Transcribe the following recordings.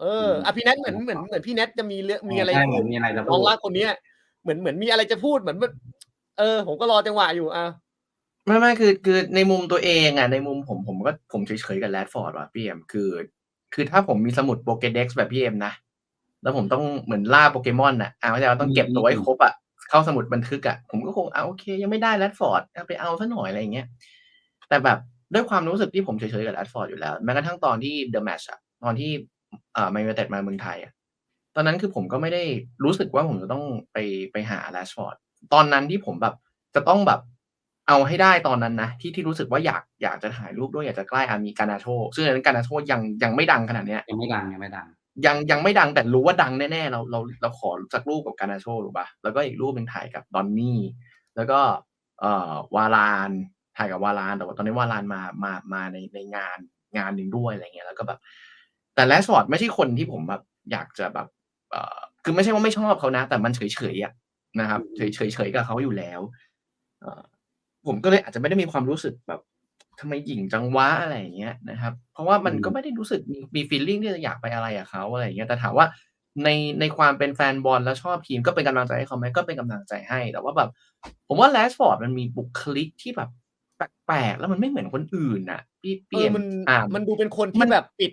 เอออะพี่แนทเหมือนเหมือนเหมือนพี่แนทจะมีเรื่องมีอะไรใช่เหมือนมีอะไรจะน้พูองดรักคนเนี้ยเหมือนเหมือนมีอะไรจะพูดเหมือนแบบเออ ผมก็รอจังหวะอยู่อะไม่ไม่คือคือในมุมตัวเองอะในมุมผมผมก็ผมเฉยๆกับแรดฟอร์ดว่ะพี่เอ็มคือ คือถ้าผมมีสมุดโปเกเด็กซ์แบบพี่เอ็มนะแล้วผมต้องเหมือนล่าโปเกมอนอะอ่าเข้าใจว่าต้องเก็บตัวไว้ครบอะเข้าสมุดบันทึกอะผมก็คงอ่าโอเค ยังไม่ได้แรดฟอร์ดเอาไปเอาซะหน่อยอะไรอย่างเงี้ยแต่แบบด้วยความรู้สึกที่ผมเฉยๆกับแรดฟอร์ดอยู่แล้วแม้กระทั่งตอนที่เดอะแมชอะตอนที่ อ่าแมนยูเต็ดมาเมืองไทยอะตอนนั้นคือผมก็ไม่ได้รู้สึกว่าผมจะต้องไปไปหาแรดฟอร์ดตอนนั้นที่ผมแบบจะต้องแบบเอาให้ได้ตอนนั้นนะ ที่ที่รู้สึกว่าอยากอยากจะถ่ายรูปด้วยอยากจะใกล้อามีการนาโชซึ่งอันนั้นการนาโชยังยังไม่ดังขนาดเนี้ยยังไม่ดังยังไม่ดัง ยังยังไม่ดังแต่รู้ว่าดังแน่ๆเราเราเราขอสักรูปกับการนาโชถูกปะแล้วก็อีกรูปหนึ่งถ่ายกับดอนนี่แล้วก็เอ่อวาลานถ่ายกับวาลานแต่ว่าตอนนี้วาลานมามามาในในงานงานหนึ่งด้วยอะไรเงี้ยแล้วก็แบบ แต่แรชฟอร์ดไม่ใช่คนที่ผมแบบอยากจะแบบเอ่อคือไม่ใช่ว่าไม่ชอบเขานะ แต่มันเฉยๆอะนะครับเฉยเฉยๆกับเขาอยู่แล้วเอ่อผมก็เลยอาจจะไม่ได้มีความรู้สึกแบบทำไมหญิงจังวะอะไรอย่างเงี้ยนะครับ เพราะว่ามันอืมก็ไม่ได้รู้สึกมีมีฟีลลิ่งที่จะอยากไปอะไรกับเขาอะไรอย่างเงี้ยแต่ถามว่าในในความเป็นแฟนบอลแล้วชอบทีมก็เป็นกำลังใจให้เขาไหมก็เป็นกำลังใจให้ แต่ว่าแบบ ผมว่าแรชฟอร์ดมันมีบุคลิกที่แบบแปลกๆแล้วมันไม่เหมือนคนอื่นน่ะ พี่เอพี่อเอ็มมันอ่ามันดูเป็นคนมัที่นแบบปิด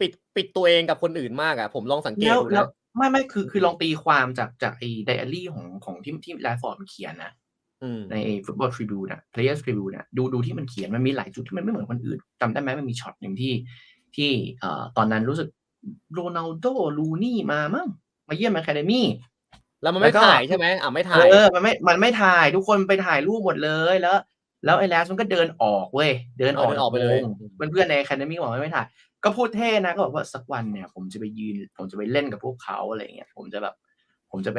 ปิดปิดตัวเองกับคนอื่นมากอะผมลองสังเกตแล้วดูแล้วนะไม่ไม่คือคือลองตีความจากจากไอ้ไดอารี่ของของที่ที่แรชฟอร์ดมันเขียนนะอืมในฟุตบอลทริบิวนะ Players Tribune นะดูดูที่มันเขียนมันมีหลายจุดที่มันไม่เหมือนคนอื่นจำได้ไหมมันมีช็อตหนึ่งที่ที่เอ่อตอนนั้นรู้สึกโรนัลโดลูนี่มามั้งมาเยี่ยมแอคาเดมี่แล้วมันไม่แล้วก็ถ่ายใช่ไหมอะไม่ถ่ายเออมันไม่มันไม่ถ่ายทุกคนไปถ่ายรูปหมดเลยแล้ว แล้วไอ้แลสมันก็เดินออกเว้ยเดินออกเดินออกไปเลยเพื่อนเพื่อนๆในแค a เดมี่บอกว่าไม่ถ่ายก็พูดเท่นะก็บอกว่าสักวันเนี่ย ผมจะไปยืน ผมจะไปเล่นกับพวกเขาอะไรเงี้ยผมจะแบบ ผมจะไป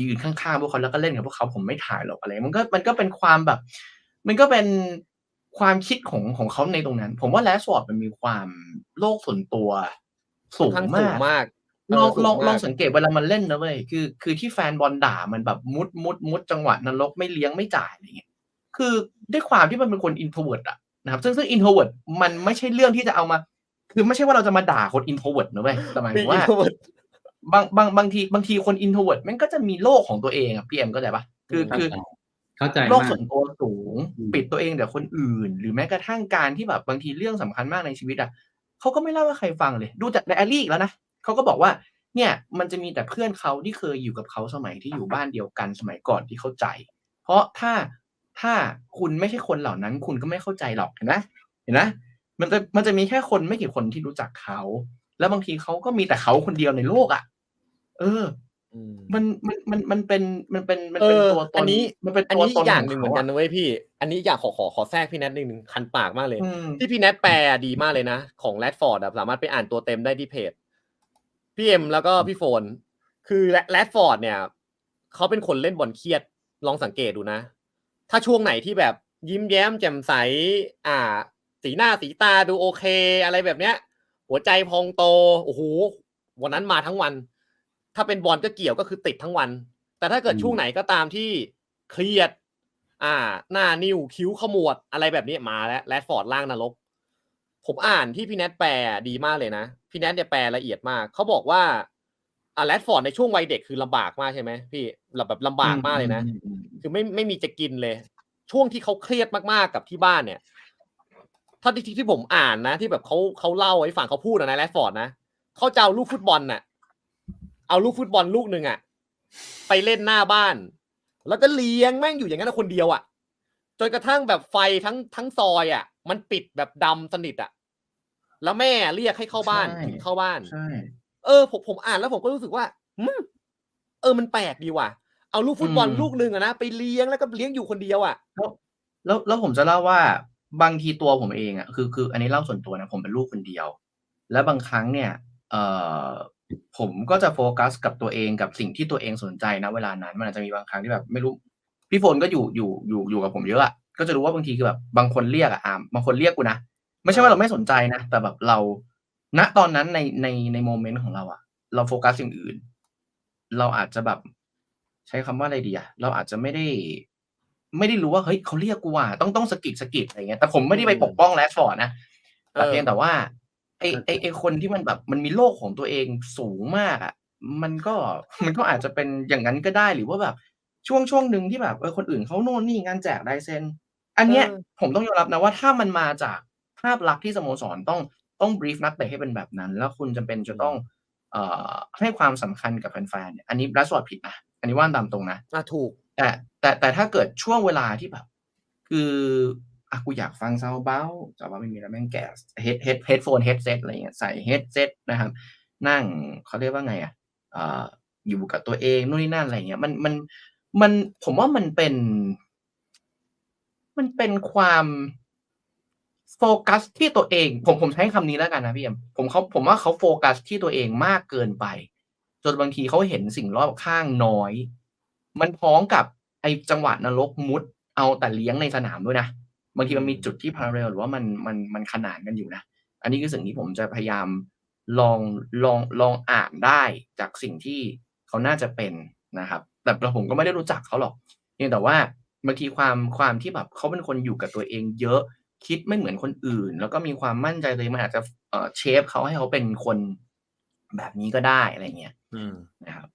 ยืนข้างๆพวกเขาแล้วก็เล่นกับพวกเขาผมไม่ถ่ายหรอกอะไร มันก็มันก็เป็นความแบบ มันก็เป็นความคิดของของเขาในตรงนั้น ผมว่าแลสวอร์ดมันมีความโลกส่วนตัวสูค่อนงข้างสูมางกมากลองเสูลองมากลองสังเกตเวลามันเล่นนะเว้ยคือ คือที่แฟนบอลด่ามันแบบมุดมุดมุดจังหวะนรกไม่เลี้ยงไม่จ่ายอะไรเงี้ย คือด้วยความที่มันเป็นคนอินโทรเวิร์ดอะนะครับซึ่งซึ่งอินโทรเวิร์ดมันไม่ใช่เรื่องที่จะเอามา คือไม่ใช่ว่าเราจะมาด่าคนอินโทรเวิร์ดนะเว้ยแต่หมายมีถึงอินว่าโทรเวิร์ดบางบางบางทีบางทีคนอินโทรเวิร์ดมันก็จะมีโลกของตัวเองอะพี่เอ็มก็ใจปะคืออืมคือเข้าใจโลกมากส่วนตัวสูงอืมปิดตัวเองแต่คนอื่น หรือแม้กระทั่งการที่แบบบางทีเรื่องสำคัญมากในชีวิตอะเขาก็ไม่เล่าให้ใครฟังเลย ดูจากไดอารี่อีกแล้วนะเขาก็บอกว่าเนี่ยมันจะมีแต่เพื่อนเขาที่เคยอยู่กับเขาสมัยที่อยู่บ้านเดียวกันสมัยก่อนที่เข้าใจ เพราะถ้า ถ้าคุณไม่ใช่คนเหล่านั้น คุณก็ไม่เข้าใจหรอกเห็นไหมเห็นไหมมันจะมันจะมีแค่คนไม่กี่คนที่รู้จักเขา แล้วบางทีเขาก็มีแต่เขาคนเดียวในโลกอะ เอออืมมันมันมันมันเป็นมันเป็นมันเอเป็นอตัวตอันนนี้มันเป็นอันตัวนี้ตอีนกอย่างขหนึ่งขเหมือนกันนะเว้ยพี่ อันนี้อยากขอขอขอแทรกพี่แนทหนึ่งหนึ่งคันปากมากเลยอืมที่พี่แนทแปลดีมากเลยนะของแรดฟอร์ดสามารถไปอ่านตัวเต็มได้ที่เพจพี่เอ็มแล้วก็พี่โฟน คือแรดฟอร์ดเนี่ยเขาเป็นคนเล่นบอลเครียดลองสังเกตดูนะ ถ้าช่วงไหนที่แบบยิ้มแย้มแจ่มใส อ่า สีหน้าสีตาดูโอเค อะไรแบบเนี้ย หัวใจพองโตโอ้โหวันนั้นมาทั้งวัน ถ้าเป็นบอลก็เกี่ยวก็คือติดทั้งวัน แต่ถ้าเกิดอืมช่วงไหนก็ตามที่เครียด อ่า หน้านิ้วคิ้วขมวดอะไรแบบนี้มาแล้วแรดฟอร์ดล่างนรกผมอ่านที่พี่แนทแปลดีมากเลยนะ พี่แนทเนี่ยแปลละเอียดมาก เขาบอกว่า อ่าแรดฟอร์ดในช่วงวัยเด็กคือลำบากมากใช่ไหมพี่แบบลำบากมากเลยนะอืมอืมคือไม่ไม่มีจะกินเลย ช่วงที่เขาเครียดมากๆกับที่บ้านเนี่ยถ้าที่ที่ที่ผมอ่านนะ ที่แบบเขาเขาเล่าให้ฟังเขาพูดอะนะแรดฟอร์ดนะเขาจะเอาลูกฟุตบอลน่ะ เอาลูกฟุตบอลลูกหนึ่งอะไปเล่นหน้าบ้าน แล้วก็เลี้ยงแม่งอยู่อย่างนั้นนะคนเดียวอะจนกระทั่งแบบไฟทั้งทั้งซอยอะ มันปิดแบบดำสนิทอะ แล้วแม่เรียกให้เข้าบ้านใช่ถึงเข้าบ้านใช่ เออผมผมอ่านแล้วผมก็รู้สึกว่าอืมเออมันแปลกดีว่ะ เอาลูกฟุตบอลลูกหนึ่งอะนะไปเลี้ยงแล้วก็เลี้ยงอยู่คนเดียวอะแล้วแล้วแล้วผมจะเล่าว่าบางทีตัวผมเองอะคือคืออันนี้เล่าส่วนตัวนะผมเป็นลูกคนเดียว แล้วบางครั้งเนี่ย เอ่อผมก็จะโฟกัสกับตัวเองกับสิ่งที่ตัวเองสนใจนะเวลานั้น มันอาจจะมีบางครั้งที่แบบไม่รู้พี่โฟนก็อยู่อยู่อยู่อยู่กับผมเยอะอะก็จะรู้ว่าบางทีคือแบบบางคนเรียกอะอามบางคนเรียกกูนะไม่ใช่ว่าเราไม่สนใจนะแต่แบบเรา ณตอนนั้นในในในโมเมนต์ของเราอะเราโฟกัสสิ่งอื่น เราอาจจะแบบใช้คำว่าอะไรดีอะเราอาจจะไม่ได้ ไม่ได้รู้ว่าเฮ้ยเขาเรียกกูว่ะต้องต้องสะกิดสะกิดอะไรเงี้ยแต่ผมไม่ได้ไปปกป้องแรดฟอร์ดนะแต่เออเพียงแต่ว่าไอไอไอคนที่มันแบบมันมีโลกของตัวเองสูงมากอะมันก็มันก็อาจจะเป็นอย่างนั้นก็ได้หรือว่าแบบช่วงช่วงหนึ่งที่แบบเออคนอื่นเขาโน่นนี่งานแจกลายเซ็นอันเนี้ยเออผมต้องยอมรับนะว่าถ้ามันมาจากภาพลักษณ์ที่สโมสรต้อง ต้องบรีฟนักเตะให้เป็นแบบนั้น แล้วคุณจำเป็นจะต้องเอ่อให้ความสำคัญกับแฟนๆเนี่ยอันนี้รัสวอร์ดผิดนะอันนี้ว่าตามตรงนะอะถูก แต่แต่แต่ถ้าเกิดช่วงเวลาที่แบบ คืออะกูอยากฟังซาวเบาแต่ว่าไม่มีแล้วแม่งแก่เฮดเฮดเฮดโฟนเฮดเซตอะไรเงี้ยใส่เฮดเซตนะครับ นั่งเขาเรียกว่าไงอะอ่าอยู่กับตัวเองนู่นนี่นั่นอะไรเงี้ยมันมันมันผมว่ามันเป็น มันเป็นความ โฟกัสที่ตัวเอง ผมผมใช้คำนี้แล้วกันนะพี่เอ็มผมเขาผมว่าเขาโฟกัสที่ตัวเองมากเกินไป จนบางทีเขาเห็นสิ่งรอบข้างน้อย มันพ้องกับไอจังหวะนรกมุด เอาแต่เลี้ยงในสนามด้วยนะบางทีมันมีจุดที่พาราเรลหรือว่ามันมันมันขนานกันอยู่นะอันนี้คือสิ่งที่ผมจะพยายามลองลองลองอ่านได้จากสิ่งที่เขาน่าจะเป็นนะครับ แต่เราผมก็ไม่ได้รู้จักเขาหรอกเพียงแต่ว่าบางทีความความที่แบบเขาเป็นคนอยู่กับตัวเองเยอะ คิดไม่เหมือนคนอื่น แล้วก็มีความมั่นใจตัวเองมันอาจจะเอ่อเชฟเขาให้เขาเป็นคนแบบนี้ก็ได้อะไรเงี้ยอืมนะครับ